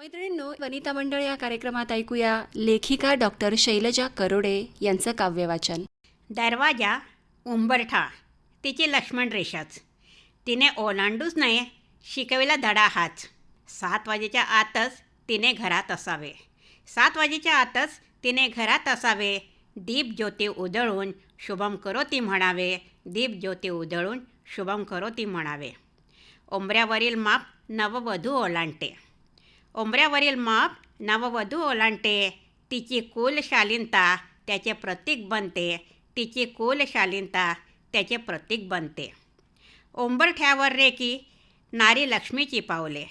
मैत्रिणींनो वनिता मंडळ या कार्यक्रमात ऐकूया लेखिका डॉक्टर शैलजा करोडे यांचं काव्यवाचन. दरवाजा उंबरठा तिची लक्ष्मण रेषाच. तिने ओलांडूच नाही शिकविला धडा हाच. सात वाजेच्या आतच तिने घरात असावे. सात वाजेच्या आतच तिने घरात असावे. दीप ज्योती उधळून शुभम करोती म्हणावे. दीप ज्योती उधळून शुभम करोती म्हणावे. ओंबऱ्यावरील माप नववधू ओलांडते. उंबऱ्यावरील मग नववधू ओलांडते. तिची कुल शालीनता त्याचे प्रतीक बनते. तिची कुल शालीनता त्याचे प्रतीक बनते. ओंबरठ्यावर रेखी नारी लक्ष्मीची पावले.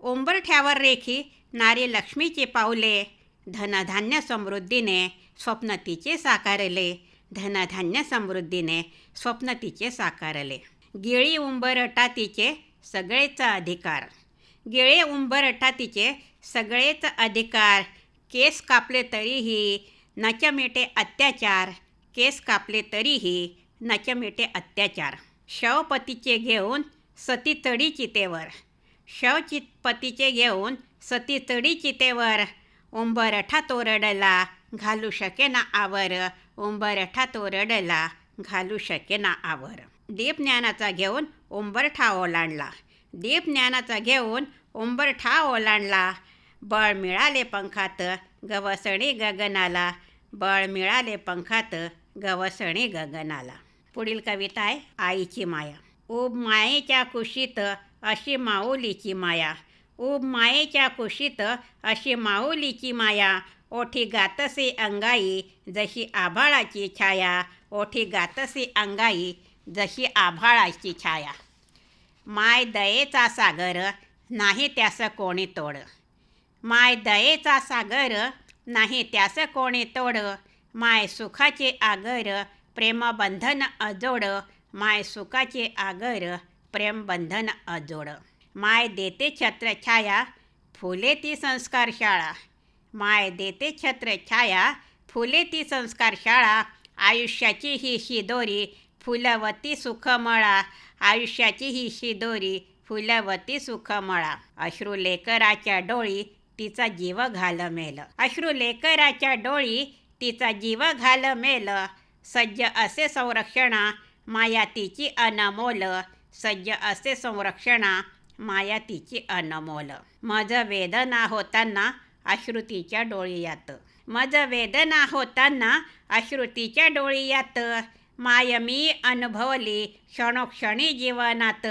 ओंबरठ्यावर रेखी नारी लक्ष्मीची पावले. धनधान्य समृद्धीने स्वप्न तिचे साकारले. धनधान्य समृद्धीने स्वप्न तिचे साकारले. गिळी उंबरटा तिचे सगळेचा अधिकार. गिळे उंबरठा तिचे सगळेच अधिकार. केस कापले तरीही नच अत्याचार. केस कापले तरीही नच अत्याचार. शवपतीचे घेऊन सती तडी चितेवर. शवचित पतीचे घेऊन सती तडी चितेवर उंबरठा तोरडला घालू शके ना आवर. उंबरठा तोरडला घालू शके ना आवर. दीप ज्ञानाचा घेऊन उंबरठा ओलांडला दीप ज्ञानाचा घेऊन उंबरठा ओलांडला. बळ मिळाले पंखात गवसणी गगनाला. बळ मिळाले पंखात गवसणी गगनाला. पुढील कविता आहे आईची माया. उब मायेच्या कुशीत अशी माऊलीची माया. उब मायेच्या कुशीत अशी माऊलीची माया. ओठी गातसे अंगाई जशी आभाळाची छाया. ओठी गातसे अंगाई जशी आभाळाची छाया. माय दयेचा सागर नाही त्यास कोणी तोड. माय दयेचा सागर नाही त्यास कोणी तोड. माय सुखाचे आगर प्रेमबंधन अजोड. माय सुखाचे आगर प्रेमबंधन अजोड. माय देते छत्रछाया फुले ती संस्कार शाळा. माय देते छत्रछाया फुले ती संस्कार शाळा. आयुष्याची ही शिदोरी फुलवती सुखमळा. आयुष्याची ही शिदोरी फुलवती सुखमळा. अश्रू लेकराच्या डोळी तिचा जीव घाल मेल. अश्रू लेकराच्या डोळी तिचा जीव घाल मेल. सज्ज असे संरक्षणा माया तिची अनमोल. सज्ज असे संरक्षणा माया तिची अनमोल. मज वेदना होताना अश्रुतीच्या डोळीयात. मज वेदना होताना अश्रुतीच्या डोळीयात. माय मी अनुभवली क्षणोक्षणी जीवनात.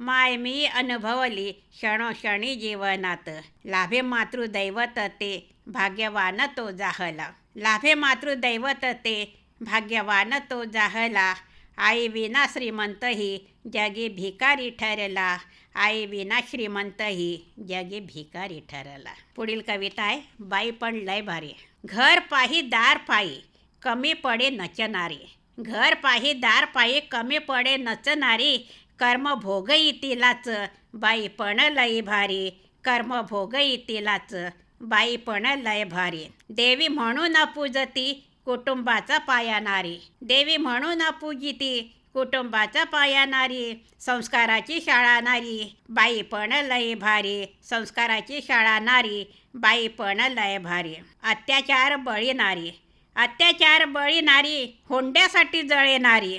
माय मी अनुभवली क्षणोक्षणी जीवनात. लाभे मातृदैवत ते भाग्यवान तो जाहला. लाभे मातृदैवत ते भाग्यवान तो जाहला. आई विना श्रीमंतही जगी भिकारी ठरला. आई विना श्रीमंतही जगी भिकारी ठरला. पुढील कविता आहे बाई पण लय भारी. घर पाही दार पायी कमी पडे नचणारी घर पाही दार पायी कमी पडे नचणारी कर्म भोगई तिलाच बाई पण लय भारी. कर्म भोगई तिलाच बाई पण लय भारी. देवी म्हणून पूजती कुटुंबाचा पाया नारी. देवी म्हणून पूजिती कुटुंबाचा पाया नारी. संस्काराची शाळा नारी बाई पण लय भारी. संस्काराची शाळा नारी बाई पण लय भारी. अत्याचार बळी नारी. अत्याचार बळी नारी हुंड्यासाठी जळेनारी.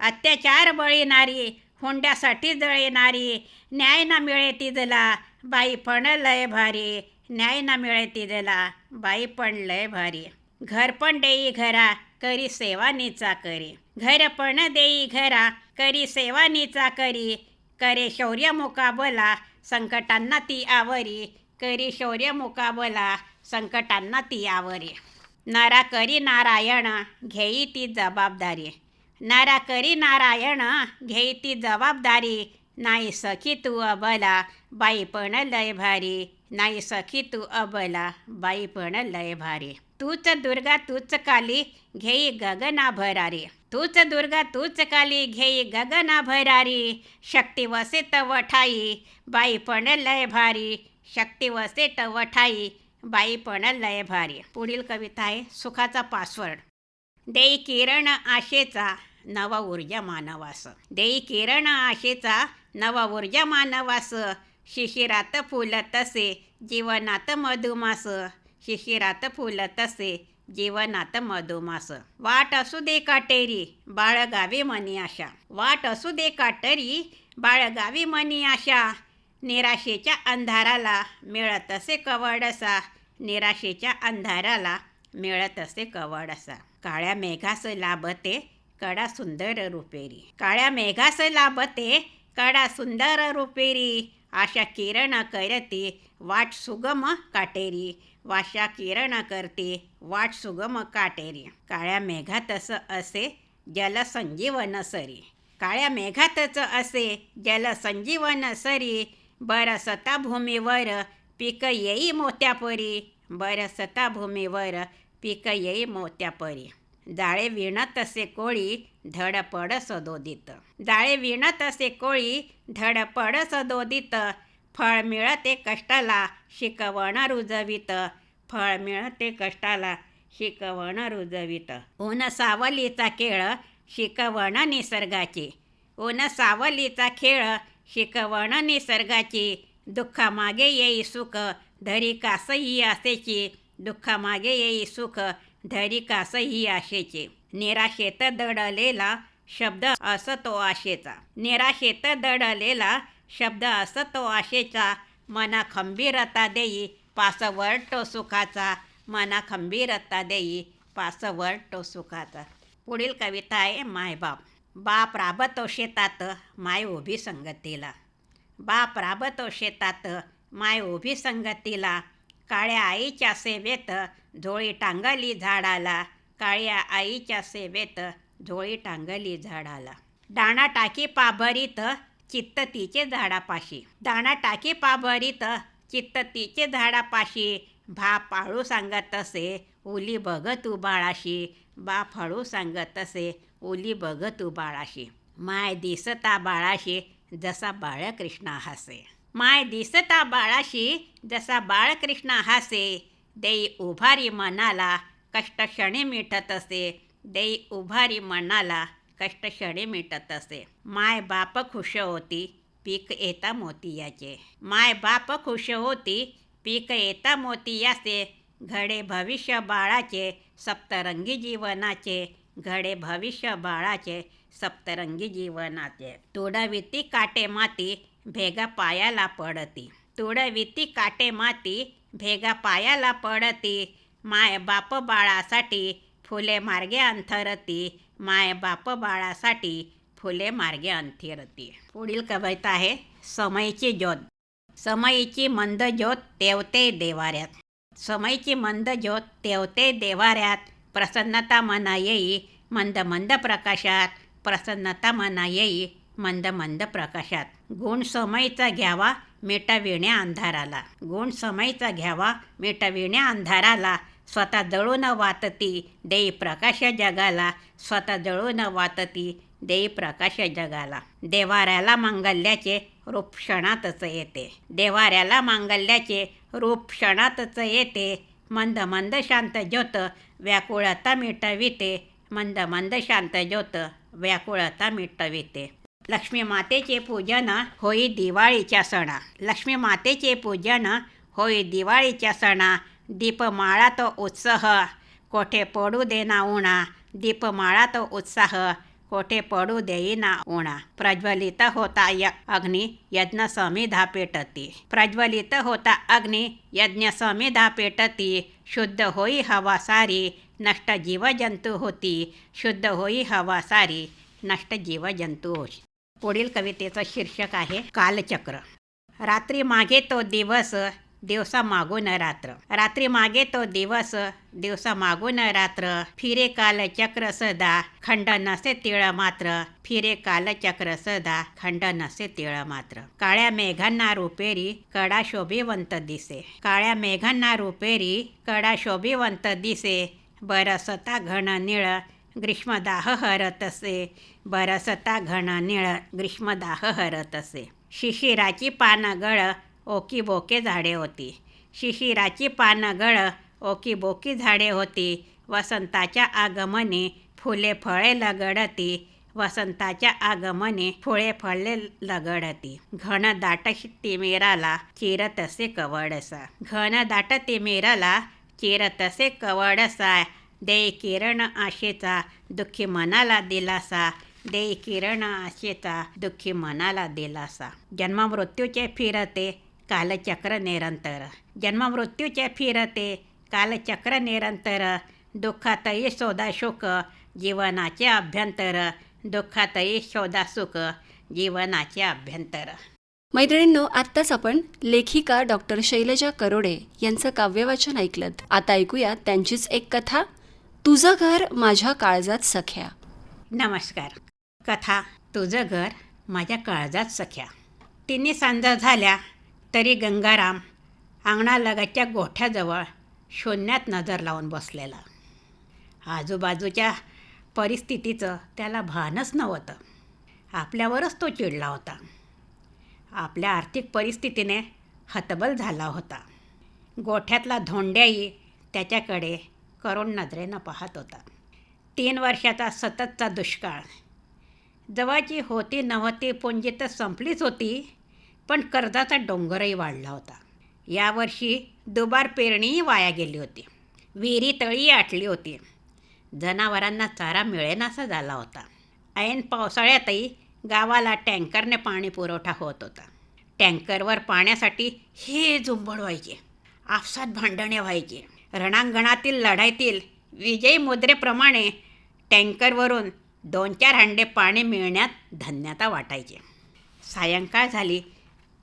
अत्याचार बळी नारी हुंड्यासाठी जळेनारी न्याय ना मिळे तिजला. बाई पण लय भारी. न्याय ना मिळे तिजला. बाई पण लय भारी. घर पण देई घरा. करी सेवानीचा करी. घर पण देई घरा. करी सेवानीचा करी. करे शौर्य मुकाबला. संकटांना ती आवरी. करी शौर्य मुकाबला. संकटांना ती आवरी. नारा करी नारायण. घेई ती जबाबदारी. नारा करी नारायण घेई ती जबाबदारी. नाही सखी तू अबला बाई पण लय भारी. नाही सखी तू अबला बाई पण लय भारी. तूच दुर्गा तूच काली घेई गगना भरारी. तूच दुर्गा तूच काली घेई गगना भरारी. शक्ती वसे तव ठाई बाई पण लय भारी. शक्ती वसे तव ठाई बाई पण लय भारी. पुढील कविता आहे सुखाचा पासवर्ड देई किरण आशेचा. नव ऊर्जा मानवास देई किरण आशेचा नव ऊर्जा मानवास शिशिरात फुलत तसे जीवनात मधुमास. शिशिरात फुलत तसे जीवनात मधुमास. वाट असू दे काटेरी बाळगावी मनी आशा. वाट असू दे काटेरी बाळगावी मनी आशा. निराशेच्या अंधाराला मिळत असे कवडसा. निराशेच्या अंधाराला मिळत असे कवडसा. काळ्या मेघास लाभते कडा सुंदर रुपेरी. काळ्या मेघास लाभते कडा सुंदर रुपेरी. आशा किरण करते वाट सुगम काटेरी. वाशा किरण करते वाट सुगम काटेरी. काळ्या मेघातच असे जल संजीवन सरी. काळ्या मेघातच असे जल संजीवन सरी. बरसता भूमीवर पिक येई मोत्यापरी बरसता भूमीवर पिक येई मोत्यापरी जाळे विणत असे कोळी धडपड सदोदित. जाळे विणत असे कोळी धडपड सदोदित. फळ मिळते कष्टाला शिकवण रुजवित. फळ मिळते कष्टाला शिकवण रुजवित. ऊन सावलीचा खेळ शिकवण निसर्गाची. ऊन सावलीचा खेळ शिकवण निसर्गाची. दुःखामागे येई सुख धरी कासई असेची. दुःखामागे येई सुख धरी ही आशेचे निराशेत दडलेला शब्द असतो आशेचा निराशेत दडलेला शब्द असतो आशेचा मना खंबीरता देई पासवर तो सुखाचा. मना खंबीरता देई पासवर तो सुखाचा. पुढील कविता आहे मायबाप बाप राबतो शेतात माय उभी संगतीला. बाप राबतो शेतात माय उभी संगतीला. काळ्या आईच्या सेवेत झोळी टांगली झाडाला काळ्या आईच्या सेवेत झोळी टांगली झाडाला. दाणा टाकी पाभरीत चित्त तिचे झाडापाशी. दाणा टाकी पाभरीत चित्त तिचे झाडापाशी. भा पाळू सांगत असे उली बघ तू बाळाशी. बा फळू सांगत असे ओली बघ तू बाळाशी. माय दिसता बाळाशी जसा बाळकृष्ण हासे. माय दिसता बाळाशी जसा बाळकृष्ण हासे. देई उभारी मनाला कष्ट क्षणी मिटत असे. देई उभारी मनाला कष्ट क्षणी मिटत असे. माय बाप खुश होती पीक येता मोतियाचे माय बाप खुश होती पीक येता मोतियाचे घडे भविष्य बाळाचे सप्तरंगी जीवनाचे. घडे भविष्य बाळाचे सप्तरंगी जीवनाचे. तोडविती काटे माती भेगा पायाला पडती. तोडविती काटे माती भेगा पायाला पडती माय बाप बाळासाठी फुले मार्गे अंथरती माय बाप बाळासाठी फुले मार्गे अंथरती. पुढील कविता आहे समयची ज्योत. समयीची मंद ज्योत तेवते देवाऱ्यात. समयीची मंद ज्योत तेवते देवाऱ्यात. प्रसन्नता मना येई मंद मंद प्रकाशात. प्रसन्नता मना येई मंद मंद प्रकाशात. गुण समयचा घ्यावा मिटविण्या अंधाराला. गुण समयचा घ्यावा मिटविण्या अंधाराला. स्वतः जळून वातती देई प्रकाश जगाला. स्वतः जळून वातती देई प्रकाश जगाला. देवाऱ्याला मांगल्याचे रूप क्षणातच येते. देवाऱ्याला मांगल्याचे रूप क्षणातच येते. मंद मंद शांत ज्योत व्याकुळता मिटविते. मंद मंद शांत ज्योत व्याकुळता मिटविते. लक्ष्मी मातेचे पूजन होई दिवाळीच्या सणा. लक्ष्मी मातेचे पूजन होई दिवाळीच्या सणा. दीपमाळा तो उत्साह कोठे पडू देना उणा. दीपमाळा तो उत्साह कोठे पडू देईना उणा. प्रज्वलित होता य अग्नी यज्ञ समिधा पेटती. प्रज्वलित होता अग्नी यज्ञ समिधा पेटती. शुद्ध होई हवा सारी नष्ट जीवजंतू होती. शुद्ध होई हवा सारी नष्ट जीवजंतू होती. पुढील कवितेचं शीर्षक आहे कालचक्र. रात्री मागे तो दिवस दिवसा मागून रात्र. रात्री मागे तो दिवस दिवसा मागून रात्र. फिरे कालचक्र सदा खंड नसे तिळ मात्र. फिरे कालचक्र सदा खंड नसे तिळ मात्र. काळ्या मेघांना रुपेरी कडा शोभिवंत दिसे. काळ्या मेघांना रुपेरी कडा शोभिवंत दिसे. बरसता घन निळ ग्रीष्मदाह हरत असे बरसता घन निळ ग्रीष्मदाह हरत असे शिशिराची पानं गळ ओकी बोके झाडे होती। शिशिराची पानं गळ ओकी बोकी झाडे होती। वसंताच्या आगमनी फुले फळे लगडती। वसंताच्या आगमने फुळे फळले लगडती। घन दाट तिमिराला चिरतसे कवडसा। घन दाट तिमिराला चिरतसे कवडसा। दे किरण आशेचा दुःखी मनाला दिलासा. दे किरण आशेचा दुःखी मनाला दिलासा. जन्ममृत्यूचे फिरते कालचक्र निरंतर. जन्ममृत्यूचे फिरते कालचक्र निरंतर. दुःखातही शोधा सुख जीवनाचे अभ्यंतर. दुःखातही शोधा सुख जीवनाचे अभ्यंतर. मैत्रिणींनो आत्ताच आपण लेखिका डॉक्टर शैलजा करोडे यांचं काव्यवाचन ऐकलं आता ऐकूया त्यांचीच एक कथा. तुझं घर माझ्या काळजात सख्या. नमस्कार. कथा तुझं घर माझ्या काळजात सख्या. तिन्ही सांजा झाल्या तरी गंगाराम अंगणालगतच्या गोठ्याजवळ शून्यात नजर लावून बसलेला. आजूबाजूच्या परिस्थितीचं त्याला भानच नव्हतं. आपल्यावरच तो चिडला होता. आपल्या आर्थिक परिस्थितीने हतबल झाला होता. गोठ्यातला धोंड्याही त्याच्याकडे करुण नजरेनं पाहत होता. तीन वर्षाचा सततचा दुष्काळ. जवळची होती नव्हती पुंजी तर संपलीच होती पण कर्जाचा डोंगरही वाढला होता. यावर्षी दुबार पेरणीही वाया गेली होती. विहिरी तळी आटली होती. जनावरांना चारा मिळेनासा झाला होता. ऐन पावसाळ्यातही गावाला टँकरने पाणी पुरवठा होत होता. टँकरवर पाण्यासाठी हे झुंबड व्हायचे. आपसात भांडणे व्हायचे. रणांगणातील लढाईतील विजयी मुद्रेप्रमाणे टँकरवरून दोन चार हंडे पाणी मिळण्यात धन्यता वाटायची. सायंकाळ झाली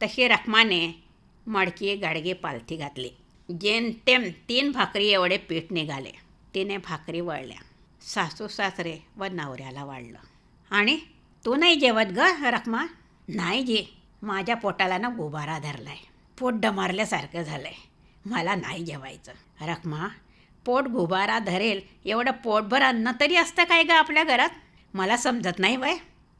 तशी रखमाने मडकी गाडगी पालथी घातली. जेमतेम तीन भाकरी एवढे पीठ निघाले. तिने भाकरी वळल्या. सासू सासरे व नवऱ्याला वाढलं. आणि तू नाही जेवत ग रखमा? नाही जे माझ्या पोटाला ना गुबारा धरलाय. पोट डमारल्यासारखं झालंय. मला नाही जेवायचं. रखमा पोट गुबारा धरेल एवढं पोटभर अन्न तरी असतं काय गं आपल्या घरात? मला समजत नाही वय.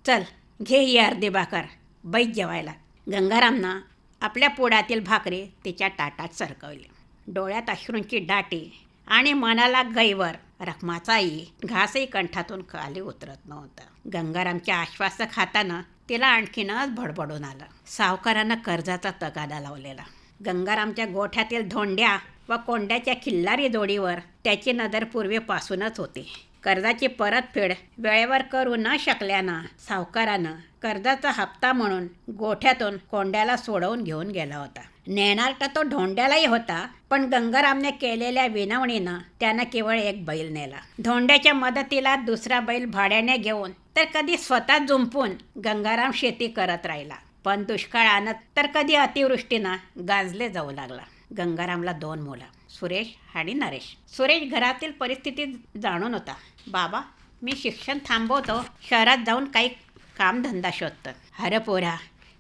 चल घे ही अर्धे भाकर बैत जेवायला. गंगारामनं आपल्या पोडातील भाकरी तिच्या ताटात सरकवली. डोळ्यात अश्रूंची डाटे आणि मनाला गैवर. रखमाचाही घासही कंठातून खाली उतरत नव्हता. गंगारामच्या आश्वासक हातानं तिला आणखीनच भडबडून आलं. सावकारानं कर्जाचा तगादा लावलेला. गंगारामच्या गोठ्यातील धोंड्या व कोंड्याच्या खिल्लारी जोडीवर त्याची नजर पूर्वीपासूनच होती. कर्जाची परतफेड वेळेवर करू न शकल्यानं सावकारानं कर्जाचा हप्ता म्हणून गोठ्यातून कोंड्याला सोडवून घेऊन गेला होता. नेणार तर तो धोंड्यालाही होता पण गंगारामने केलेल्या विनवणीनं त्यानं केवळ एक बैल नेला. धोंड्याच्या मदतीला दुसरा बैल भाड्याने घेऊन तर कधी स्वतः जुंपून गंगाराम शेती करत राहिला. पण दुष्काळ आणत तर कधी अतिवृष्टीनं गाजले जाऊ लागला. गंगारामला दोन मुलं सुरेश आणि नरेश. सुरेश घरातील परिस्थिती जाणून होता. बाबा मी शिक्षण थांबवतो. शहरात जाऊन काही कामधंदा शोधतं. अरे पोरा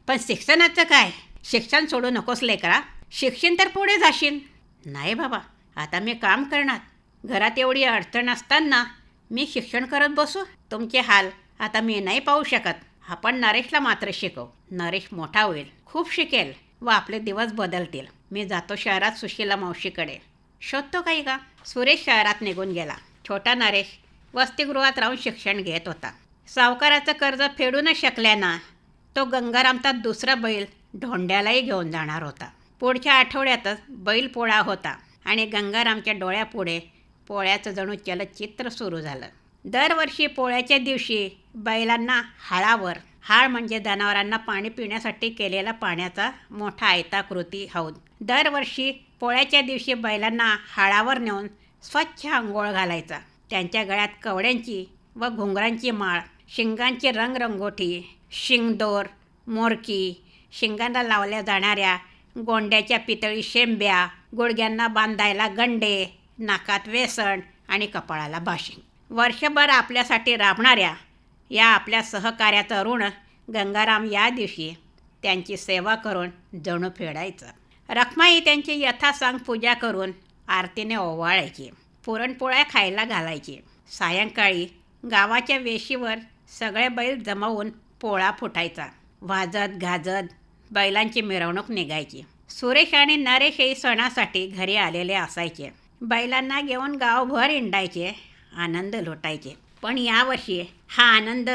पण शिक्षणाचं काय? शिक्षण सोडू नकोस लेकरा. शिक्षण तर पुढे जाशील. नाही बाबा आता मी काम करणार. घरात एवढी अडचण असताना मी शिक्षण करत बसू. तुमचे हाल आता मी नाही पाहू शकत. आपण नरेशला मात्र शिकव. नरेश मोठा होईल खूप शिकेल व आपले दिवस बदलतील. मी जातो शहरात सुशीला मावशीकडे. शोधतो काही का? सुरेश शहरात निघून गेला. छोटा नरेश वसतिगृहात राहून शिक्षण घेत होता. सावकाराचं कर्ज फेडू न शकल्यानं तो गंगारामचा दुसरा बैल ढोंड्यालाही घेऊन जाणार होता. पुढच्या आठवड्यातच बैल पोळा होता आणि गंगारामच्या डोळ्यापुढे पोळ्याचं जणू चलचित्र सुरू झालं. दरवर्षी पोळ्याच्या दिवशी बैलांना हाळावर हाळ म्हणजे जनावरांना पाणी पिण्यासाठी केलेला पाण्याचा मोठा आयताकृती हौद. दरवर्षी पोळ्याच्या दिवशी बैलांना हाळावर नेऊन स्वच्छ आंघोळ घालायचा. त्यांच्या गळ्यात कवड्यांची व घुंगरांची माळ शिंगांची रंगरंगोठी शिंगदोर मोरकी शिंगांना लावल्या जाणाऱ्या गोंड्याच्या पितळी शेंब्या गुडघ्यांना बांधायला गंडे नाकात वेसण आणि कपाळाला बाशिंग वर्षभर आपल्यासाठी राबणाऱ्या या आपल्या सहकार्याचं ऋण गंगाराम या दिवशी त्यांची सेवा करून जणू फेडायचं. रखमाई त्यांची यथासांग पूजा करून आरतीने ओवाळायची पुरणपोळ्या खायला घालायची. सायंकाळी गावाच्या वेशीवर सगळे बैल जमवून पोळा फुटायचा. वाजत गाजत बैलांची मिरवणूक निघायची. सुरेश आणि नरेश हे सणासाठी घरी आलेले असायचे. बैलांना घेऊन गावभर हिंडायचे. आनंद लुटायचे. पण यावर्षी हा आनंद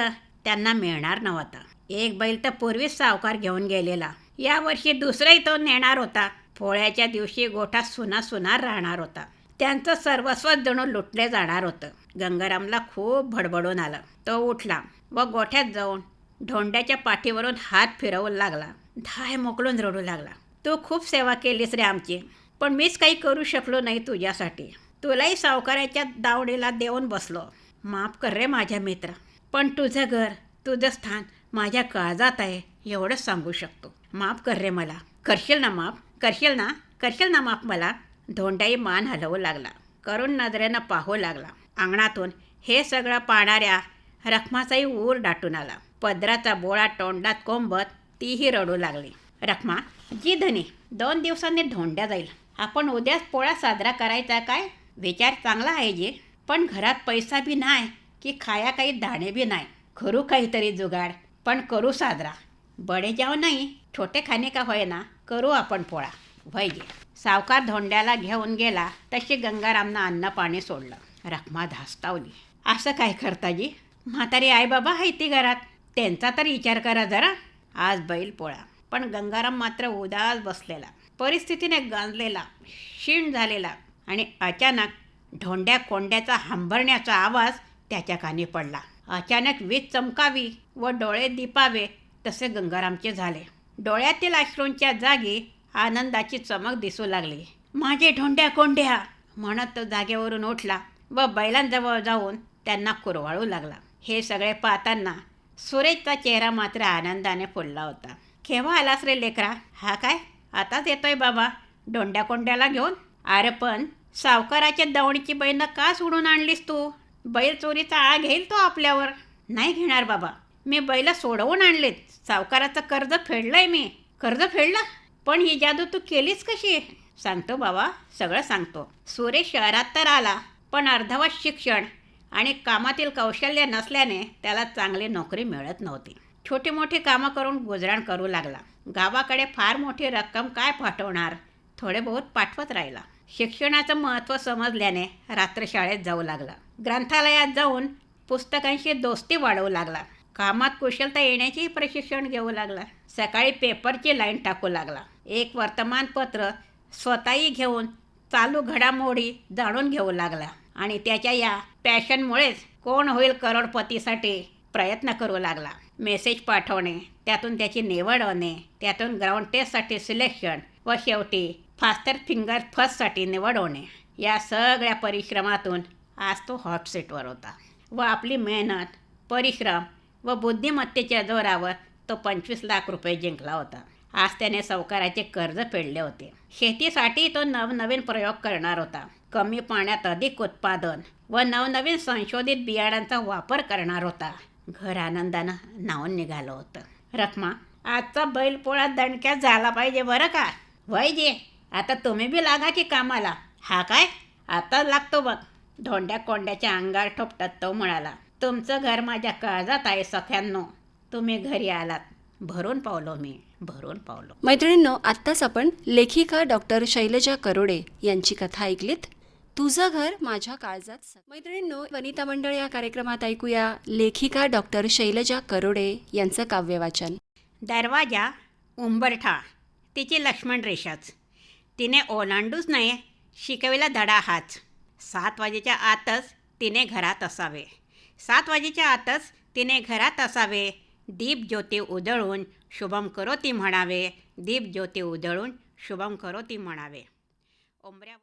त्यांना मिळणार नव्हता. एक बैल तर पूर्वीच सावकार घेऊन गेलेला. यावर्षी दुसराही तो नेणार होता. पोळ्याच्या दिवशी गोठा सुना सुनार राहणार होता. त्यांचं सर्वस्व जणू लुटले जाणार होतं. गंगारामला खूप भडबडून आलं. तो उठला व गोठ्यात जाऊन ढोंड्याच्या पाठीवरून हात फिरवू लागला. धाय मोकळून रडू लागला. तू खूप सेवा केलीस रे आमची. पण मीच काही करू शकलो नाही तुझ्यासाठी. तुलाही सावकाराच्या दावडीला देऊन बसलो. माफ कर रे माझ्या मित्र. पण तुझं घर तुझं स्थान माझ्या काळजात आहे एवढंच सांगू शकतो. माफ कर रे मला. करशील ना माफ? करशील ना? करशील ना माफ मला? धोंडाई मान हलवू लागला. करून नजरेनं पाहू लागला. अंगणातून हे सगळं पाहणाऱ्या रखमाचाही ऊर दाटून आला. पदराचा बोळा तोंडात कोंबत तीही रडू लागली. रखमा जी धनी दोन दिवसांनी धोंड्या जाईल. आपण उद्याच पोळा साजरा करायचा काय? विचार चांगला आहे जे. पण घरात पैसा बी नाही की खाया काही दाणे बी नाही करू काहीतरी जुगाड. पण करू साजरा. बडे जाव नाही. छोटे खाणे का होईना. करू आपण पोळा. वैगे सावकार धोंड्याला घेऊन गेला. तशी गंगारामनं अन्न पाणी सोडलं. रखमा धास्तावली. असं काय करता जी? म्हातारी आई बाबा आहे ती घरात. त्यांचा तर विचार करा जरा. आज बैल पोळा. पण गंगाराम मात्र उदास बसलेला. परिस्थितीने गांजलेला. क्षीण झालेला. आणि अचानक ढोंड्या कोंड्याचा हंबरण्याचा आवाज त्याच्या कानी पडला. अचानक वीज चमकावी व डोळे दिपावे तसे गंगारामचे झाले. डोळ्यातील अश्रूंच्या जागी आनंदाची चमक दिसू लागली. माझे ढोंड्या कोंड्या म्हणत तो जागेवरून उठला व बैलांजवळ जाऊन त्यांना कुरवाळू लागला. हे सगळे पाहताना सुरेशचा चेहरा मात्र आनंदाने फुलला होता. केव्हा आलास रे लेकरा? हा काय? आताच येतोय बाबा. डोंड्या कोंड्याला घेऊन अरे पण सावकाराच्या दवणीची बैनं का सोडून आणलीस तू? बैल चोरीचा आळ घेईल तो आपल्यावर. नाही घेणार बाबा. मी बैल सोडवून आणलेत. सावकाराचं कर्ज फेडलंय मी. कर्ज फेडलं? पण ही जादू तू केलीस कशी? सांगतो बाबा सगळं सांगतो. सुरेश शहरात तर आला पण अर्धवट शिक्षण आणि कामातील कौशल्य नसल्याने त्याला चांगली नोकरी मिळत नव्हती. छोटी मोठी कामं करून गुजराण करू लागला. गावाकडे फार मोठी रक्कम काय पाठवणार? थोडे बहुत पाठवत राहिला. शिक्षणाचं महत्त्व समजल्याने रात्र शाळेत जाऊ लागला. ग्रंथालयात जाऊन पुस्तकांशी दोस्ती वाढवू लागला. कामात कुशलता येण्याचेही प्रशिक्षण घेऊ लागला. सकाळी पेपरची लाईन टाकू लागला. एक वर्तमानपत्र स्वतःही घेऊन चालू घडामोडी जाणून घेऊ लागला आणि त्याच्या या पॅशनमुळेच कोण होईल करोडपतीसाठी प्रयत्न करू लागला. मेसेज पाठवणे त्यातून त्याची निवड होणे त्यातून ग्राउंड टेस्टसाठी सिलेक्शन व शेवटी फास्टर फिंगर फर्स्टसाठी निवडवणे. या सगळ्या परिश्रमातून आज तो हॉट सीटवर होता. व आपली मेहनत परिश्रम व बुद्धिमत्तेच्या जोरावर तो पंचवीस लाख रुपये जिंकला होता. आज त्याने सावकाराचे कर्ज फेडले होते. शेतीसाठी तो नवनवीन प्रयोग करणार होता. कमी पाण्यात अधिक उत्पादन व नवनवीन संशोधित बियाणांचा वापर करणार होता. घर आनंदानं नावून निघालं होतं. रखमा आजचा बैलपोळा दणक्यात झाला पाहिजे बरं का? वय जे आता तुम्ही बी लागा की कामाला. हा काय? आता लागतो बघ. धोंड्या कोंड्याच्या अंगार ठोपटत तो म्हणाला तुमचं घर माझ्या काळजात आहे सख्यांनो. तुम्ही घरी आलात. भरून पावलो मी. भरून पावलो. मैत्रिणींनो आत्ताच आपण लेखिका डॉक्टर शैलजा करोडे यांची कथा ऐकलीत. तुझं घर माझ्या काळजात मैत्रिणींनो वनिता मंडळ या कार्यक्रमात ऐकूया लेखिका डॉक्टर शैलजा करोडे यांचं काव्यवाचन. दरवाजा उंबरठा. तिची लक्ष्मण रेषाच. तिने ओलांडूच नाही शिकविला धडा हाच. सात वाजेच्या आतच तिने घरात असावे. सात वाजेच्या आतच तिने घरात असावे. दीप ज्योती उधळून शुभम करोती म्हणावे. दीप ज्योती उधळून शुभम करोती म्हणावे. ओंबऱ्या